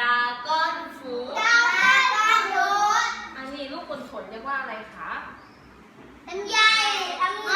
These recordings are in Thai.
ดาก้อนฟูดราก้อนฟูดอันนี้ลูกคนขนเรียกว่าอะไรคะลำไยลำไย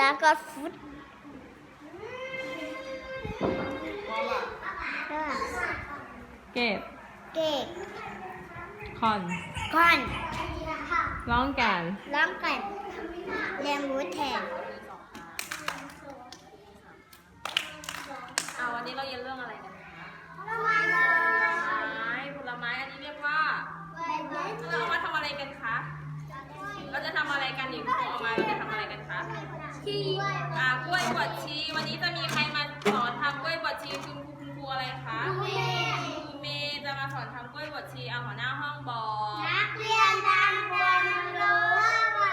ดากอดฟุตเก็บเก๊กคอนก้อนร้องแก่นร้องกันแรมบูแทนเอาวันนี้เราเรียนเรื่องอะไรกันคะผลไม้ผลไม้ผลไม้อันนี้เรียกว่าเราเอามาทำอะไรกันคะ เราจะทำอะไรกันอีกพอเอามา ที่อ่ากล้วยบวชชี วันนี้จะมีใครมาสอนทำกล้วยบวชชีคุณครูคุณครูอะไรคะแม่ครูเมย์จะมาสอนทำกล้วยบวชชีเอาหัวหน้าห้องบอกนักเรียนดังควรรู้สวัส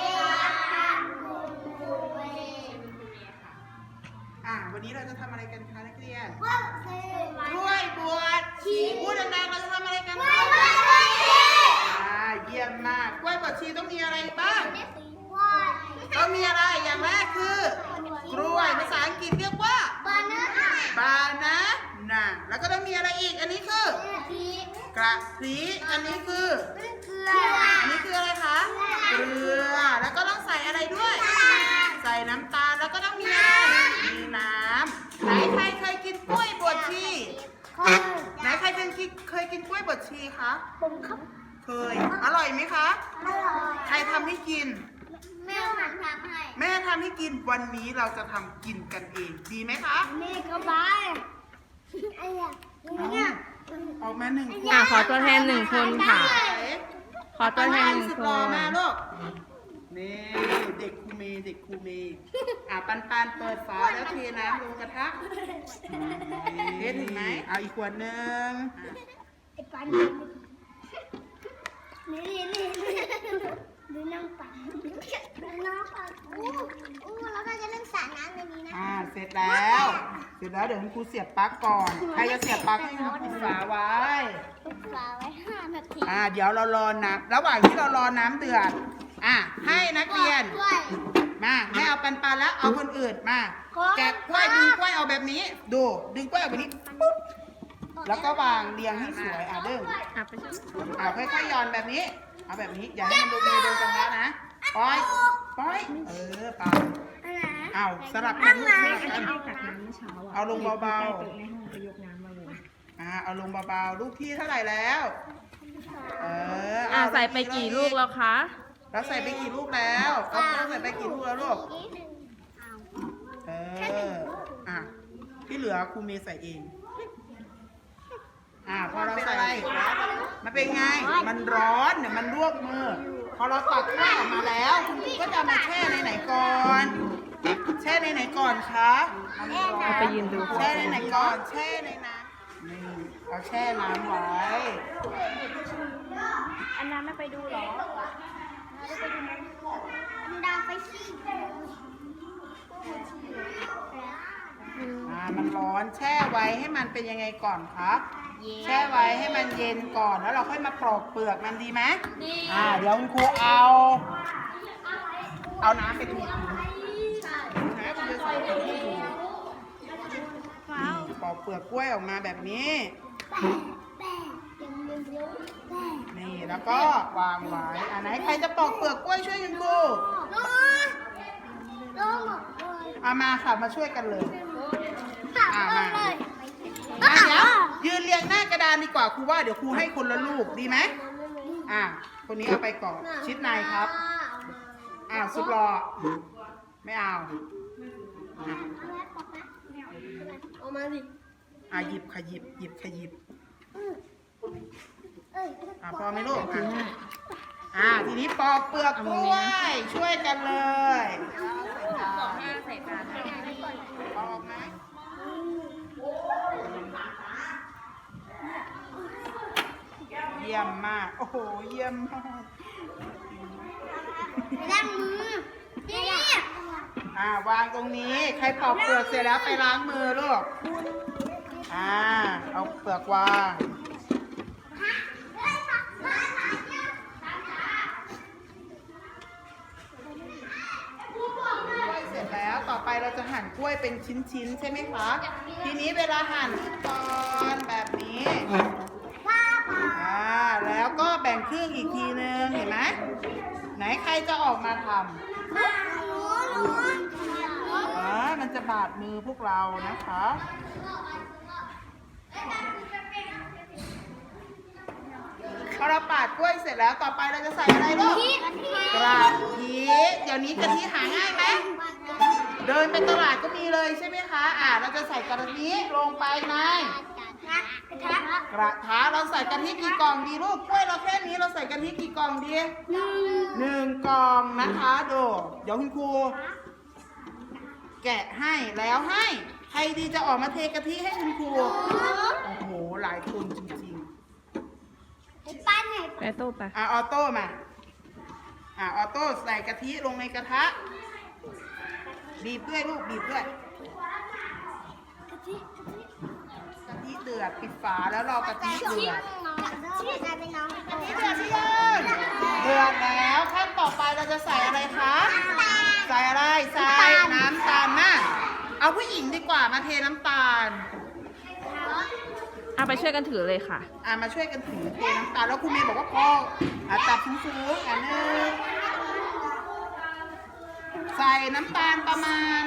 ดีค่ะคุณครูเมย์คุณครูเมย์ค่ะอ่า วันนี้เราจะทำอะไรกันคะนักเรียนว่าคือกล้วยบวชชีพูดดังๆเราจะทำอะไรกันไม่คะไม่ไม่ไม่อ่าเยี่ยมมาก กล้วยบวชชีต้องมีอะไรบ้างว่าต้องมีอะไรอย่างแรกคือกล้วยภาษาอังกฤษเรียกว่าบานาน่าบานาน่าแล้วก็ต้องมีอะไรอีก อันนี้คือพีกระพริกอันนี้คือ เกลืออันนี้คืออะไรคะเกลือ แล้วก็ต้องใส่อะไรด้วย ใส่น้ำตาล แล้วก็ต้องมีอะไรมีน้ำไหนใครเคยกินกล้วยบวชชีคนไหนใครเคยกินเคยกินกล้วยบดชีคะผมครับ เคย อร่อยไหมคะ อร่อย ใครทำให้กิน แม่หันทำให้แม่ทำให้กินวันนี้เราจะทำกินกันเองดีไหมคะแม่ก็บายไอ้เนี่ยเนี่ยออกมาหนึ่งคนอะขอตัวแทนหนึ่งคนค่ะ ขอตัวแทนหนึ่งสุดคหล่อน มาลูกนี่เด็กครูเมย์เด็กครูเมย์อะปันปันเปิดฝาแล้วเทน้ำลงกระทะเทถึงไหมเอาอีกขวดหนึ่งอะไอ้ปันนี่นี่นี่ ดูน้ำปันดูน้ำปันอู้อู้แล้วก็จะเล่นสระน้ำในนี้นะอ่า เสร็จแล้ว เสร็จแล้วเดี๋ยวคุณครูเสียบปลั๊กก่อน ใครจะเสียบปลั๊กให้คุณครูปิดฝาไว้ปิดฝาไว้ห้านาทีอ่า เดี๋ยวเรารอน้ำระหว่างที่เรารอน้ำเดือด อะ ให้นักเรียน ด้วย มาไม่เอาปันปันแล้วเอาคนอื่นมาแกะกล้วยดึงกล้วยเอาแบบนี้ ดู ดึงกล้วยเอาแบบนี้ปุ๊บแล้วก็วางเรียงให้สวย อะดึงอะไปช่วยอะค่อยๆหย่อนแบบนี้ เอาแบบนี้ อย่าให้มันโดนมือโดนกระทะนะปล่อยปล่อย เออเปล่าเอาสลับกันลูกสลับกันตักน้ำเมื่อเช้าอะเอาลงเบาๆใกล้โต๊ะในห้องไปยกน้ำมาเลยอ่าเอาลงเบาๆ ลูกที่เท่าไหร่แล้ว เอออะเาใส่ไปกี่ลูกแล้วคะแล้วใส่ไปกี่ลูกแล้วเอาเอาใส่ไปกี่ลูกแล้วลูก เออ อะ ที่เหลือครูเมย์ใส่เอง อ่าพอเราใส่ มันเป็นไง มันร้อนเนี่ยมันลวกมือ พอเราตักกล้วยออกมาแล้วคุณครูก็จะเอามาแช่ในไหนก่อน แช่ในไหนก่อนคะมันร้อนเอาไปยืนดูแช่ในไหนก่อน แช่ในน้ำนี่เอาแช่น้ำไว้ อันน้ำไม่ไปดูเหรอดาวไปสิอ่ามันร้อนแช่ไว้ให้มันเป็นยังไงก่อนคะ แช่ไว้ให้มันเย็นก่อนแล้วเราค่อยมาปลอกเปลือกมันดีไหมดีอ่าเดี๋ยวคุณครูเอา เอาน้ำไปถูๆนะคุณจะใส่ถุงให้ดูนี่ปอกเปลือกกล้วยออกมาแบบนี้นี่แล้วก็วางไว้อ่าไหนใครจะปอกเปลือกกล้วยช่วยคุณครูเอามาค่ะมาช่วยกันเลยอ่ามาอะเดี๋ ยวยืนเรียงหน้ากระดานดีกว่าครูว่าเดี๋ยวครูให้คนละลูกดีไหมอ่าคนนี้เอาไปก่อนชิดในครับอ่าสุดรอไม่เอาอะเอามาสิอ่าหยิบขยิบหยิบขยิบอ่าพอไหมลูกอะอ่าทีนี้ปอกเปลือกกล้วยช่วยกันเลยบอกให้ใส่จาน ปอกไหมเยี่ยมมาก โอ้โห เยี่ยมมาก ล้างมือ นี่อ่าวางตรงนี้ ใครปอกเปลือกเสร็จแล้วไปล้างมือลูก อ่า เอาเปลือกวาง กล้วยเสร็จแล้วต่อไปเราจะหั่นกล้วยเป็นชิ้นๆ ใช่ไหมคะ ทีนี้เวลาหั่นตอนแบบนี้ อ่าแล้วก็แบ่ง ครึ่งอีกทีนึงเห็นไหมไหนใครจะออกมาทำอ่ามันจะบาดมือพวกเรานะคะพอเราปาดกล้วยเสร็จแล้วต่อไปเราจะใส่อะไรลูกกระทิเดี๋ยวนี้กะทิหาง่ายไหมเดินไปตลาดก็มีเลยใช่ไหมคะ อ่าเราจะใส่กะทิลงไปใน กระทะเราใส่กะทิกี่กล่องดีลูกกล้วยเราแค่นี้เราใส่กะทิกี่กล่องดีหนึ่งกล่องนะคะดูเดี๋ยวคุณครู แกะให้แล้วให้ ใครดีจะออกมาเทกะทิให้คุณครู โอ้โห หลายคนจริงๆปั้นไหนไปโต๊ะไปอะออโต้มา อะออโต้ใส่กะทิลงในกระทะ บีบด้วยลูกบีบด้วย กะทิเดือดปิดฝาแล้วรอกะทิเดือดชื่ออะไรเป็นน้องกะทิเดือดหรือยังเดือดแล้วขั้นต่อไปเราจะใส่อะไรคะใส่อะไรใส่น้ำตาลนะเอาผู้หญิงดีกว่ามาเทน้ำตาลอะไปช่วยกันถือเลยค่ะอะมาช่วยกันถือเทน้ำตาลแล้วครูเมย์บอกว่าพออะจับสูงๆอันหนึงใส่น้ำตาลประมาณ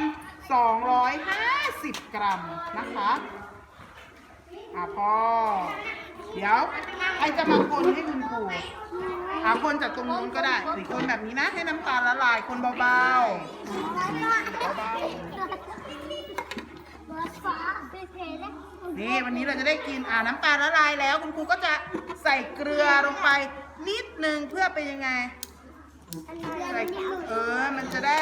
250 กรัมนะคะ อะพอเดี๋ยวใครจะมาคนให้คุณครูอะคนจากตรงนู้นก็ได้หรือคนแบบนี้นะ ให้น้ำตาลละลายคนเบาๆ นี่วันนี้เราจะได้กินอ่าน้ำตาลละลายแล้ว คุณครูก็จะใส่เกลือลงไปนิดนึงเพื่อเป็นยังไงใส่เออ มันจะได้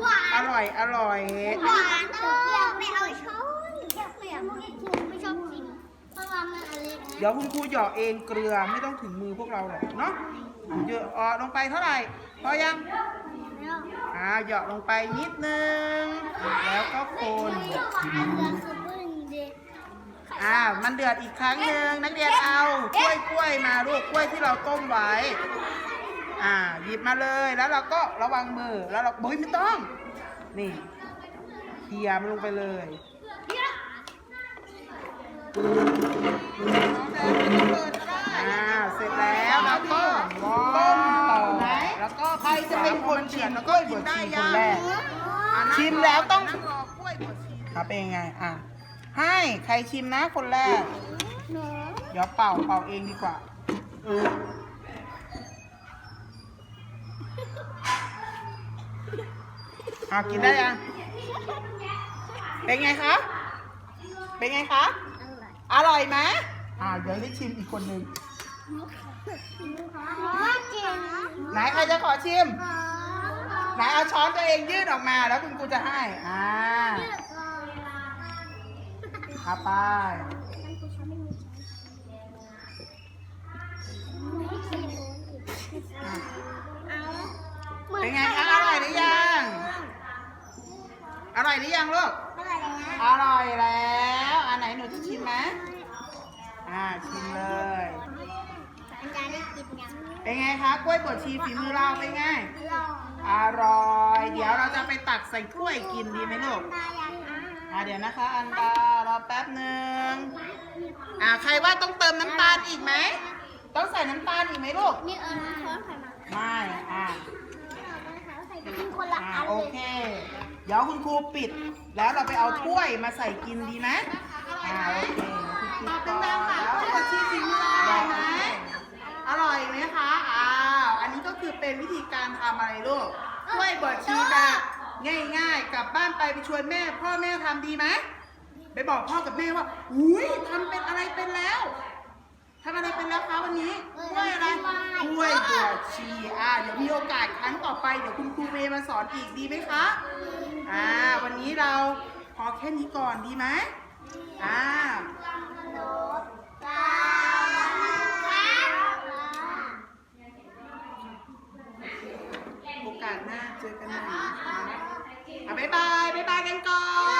หวาอร่อย อร่อยหวานเปรี้ยวไม่เอาช้อนเปรี้ยวพวกนี้คุณไม่ชอบกิน เพราะว่ามันอะไรนะเดี๋ยวคุณครูหยอกเองเกลือไม่ต้องถึงมือพวกเราหรอกเนาะเยอะออลงไปเท่าไหร่พอยังอ่าหยอกลงไปนิดนึง แล้วก็คนอ่ามันเดือดอีกครั้งหนึ่งนักเรียนเอากล้วยกล้วยมาลูกกล้วยที่เราต้มไว้ อ่า หยิบมาเลยแล้วเราก็ระวังมือแล้วเราเฮ้ยไม่ต้อง นี่เขี่ยมันลงไปเลย อ่าเสร็จแล้วแล้วก็ต้มต่อแล้วก็ใครจะเป็นคนชิมแล้วก็บวชชีคนแรกชิมแล้วต้องครับเป็นยังไงอะให้ใครชิมนะคนแรกเดี๋ยวเป่าเป่าเองดีกว่าอะกินได้ยังเป็นไงคะ เป็นไงคะ อร่อยไหมอ่าเดี๋ยวได้ชิมอีกคนหนึ่งไหนใครจะขอชิมไหนเอาช้อนตัวเองยื่นออกมาแล้วคุณครูจะให้ อ่าเอาไปเป็นไงคะอร่อยหรือยัง อร่อยหรือยังลูก อร่อยแล้วอันไหนหนูจะชิมไหมอ่าชิมเลยเป็นไงคะกล้วยบดชีฝีมือเราเป็นไงอร่อย เดี๋ยวเราจะไปตักใส่ถ้วยกินดีไหมลูกอ่าเดี๋ยวนะคะ อันดารอแป๊บหนึ่งอ่าใครว่าต้องเติมน้ำตาลอีกไหม ต้องใส่น้ำตาลอีกไหมลูก นี่เออช้อนไข่มาไม่ อ่าใส่กินคนละอ่าอันโอเลยเค เดี๋ยวคุณครูปิด แล้วเราไปเอาถ้วยมาใส่กินดีไหม อาโอเคเดี๋ยวคุณครูปิดก่อนแล้วกดชีฝีมืออร่อยไหมอร่อยไหมคะอ้าวอันนี้ก็คือเป็นวิธีการทำอะไรลูกถ้วยบดชีแบบง่าย ๆ กลับบ้านไปไปชวนแม่ พ่อแม่ทำดีไหมไปบอกพ่อกับแม่ว่าอุ้ยทำเป็นอะไรเป็นแล้วทำอะไรเป็นแล้วคะวันนี้กล้วยอะไรกล้วยบดชีอ่าเดี๋ยวมีโอกาสครั้งต่อไปเดี๋ยวคุณครูเมย์มาสอนอีกดีไหมคะอ่าวันนี้เราพอแค่นี้ก่อนดีไหม โอกาสหน้าเจอกันใหม่นะะอะบ๊ายบาย บ๊ายบายกันก่อน